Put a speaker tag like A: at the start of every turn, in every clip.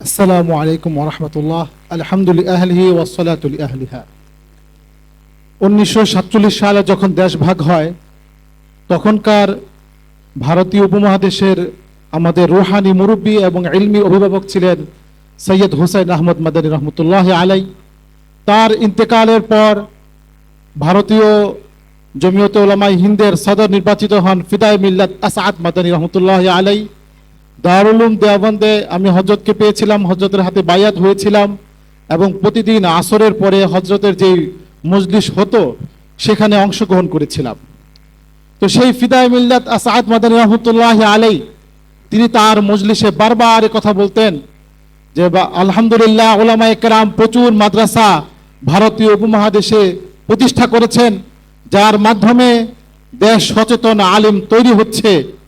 A: আসসালামু আলাইকুম ওরহমতুল্লাহ আলহামদুলিল্লাহ আহলিহি ওয়াসসালাতুল আহলিহা উনিশশো সাতচল্লিশ সালে যখন দেশ ভাগ হয়, তখনকার ভারতীয় উপমহাদেশের আমাদের রুহানি মুরব্বী এবং ইলমি অভিভাবক ছিলেন সৈয়দ হুসাইন আহমদ মাদানী রহমতুল্লাহ আলাই তার ইন্তেকালের পর ভারতীয় জমিয়ত ওলামাই হিন্দের সদর নির্বাচিত হন ফিদায় মিল্লাত আসাদ মাদানী রহমতুল্লাহ আলাই দারুলুম দেওবন্দে আমি হজরতকে পেয়েছিলাম, হজরতের হাতে বায়াত হয়েছিলাম এবং প্রতিদিন আসরের পরে হজরতের যে মজলিস হতো, সেখানে অংশগ্রহণ করেছিলাম। তো সেই ফিদায় মিল্লাত আসাদ মাদানী রহমতুল্লাহ আলাই তিনি তার মজলিসে বারবার কথা বলতেন যে, বা- আলহামদুলিল্লাহ ওলামা একরাম প্রচুর মাদ্রাসা ভারতীয় উপমহাদেশে প্রতিষ্ঠা করেছেন, যার মাধ্যমে দেশ সচেতন আলিম তৈরি হচ্ছে।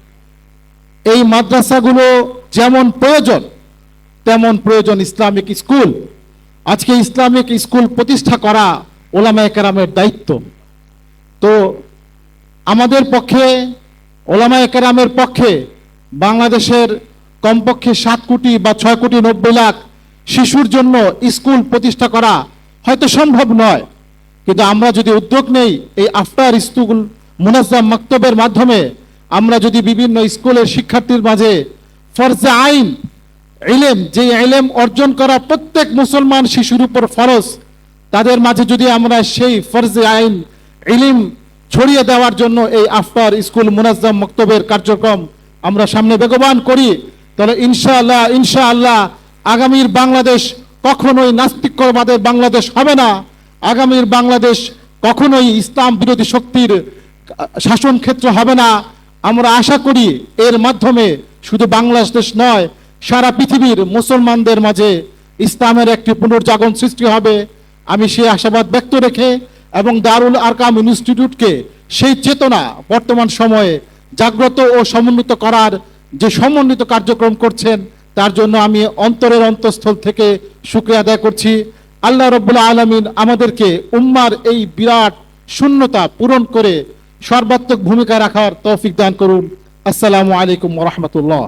A: এই মাদ্রাসাগুলো যেমন প্রয়োজন, তেমন প্রয়োজন ইসলামিক স্কুল। আজকে ইসলামিক স্কুল প্রতিষ্ঠা করা ওলামা একরামের দায়িত্ব। তো আমাদের পক্ষে ওলামা একরামের পক্ষে বাংলাদেশের কমপক্ষে সাত কোটি বা ছয় কোটি নব্বই লাখ শিশুর জন্য স্কুল প্রতিষ্ঠা করা হয়তো সম্ভব নয়। কিন্তু আমরা যদি উদ্যোগ নেই, এই আফটার স্কুল মুনাজ্জাম মক্তবের মাধ্যমে আমরা যদি বিভিন্ন স্কুলের শিক্ষার্থীর মাঝে ফরজে আইন, ইলেম, যে ইলেম অর্জন করা প্রত্যেক মুসলমান শিশুর উপর ফরজ, তাদের মাঝে যদি আমরা সেই ফরজে আইন, ইলিম ছড়িয়ে দেওয়ার জন্য এই আফটার স্কুল মুনাজ্জাম মক্তবের কার্যক্রম আমরা সামনে বেগবান করি, তাহলে ইনশাআল্লাহ ইনশাআল্লাহ আগামীর বাংলাদেশ কখনোই নাস্তিক্যবাদের বাংলাদেশ হবে না। আগামীর বাংলাদেশ কখনোই ইসলাম বিরোধী শক্তির শাসন ক্ষেত্র হবে না। আমরা আশা করি এর মাধ্যমে শুধু বাংলাদেশ নয়, সারা পৃথিবীর মুসলমানদের মাঝে ইসলামের একটি পুনর্জাগরণ সৃষ্টি হবে। আমি সেই আশাবাদ ব্যক্ত রেখে এবং দারুল আরকাম ইনস্টিটিউটকে সেই চেতনা বর্তমান সময়ে জাগ্রত ও সমন্বিত করার যে সমন্বিত কার্যক্রম করছেন, তার জন্য আমি অন্তরের অন্তঃস্থল থেকে শুক্রিয়া আদায় করছি। আল্লাহ রব্বুল্লাহ আলমিন আমাদেরকে উম্মার এই বিরাট শূন্যতা পূরণ করে সর্বাত্মক ভূমিকা রাখার তৌফিক দান করুন। আসসালামু আলাইকুম রহমতুল্লাহ।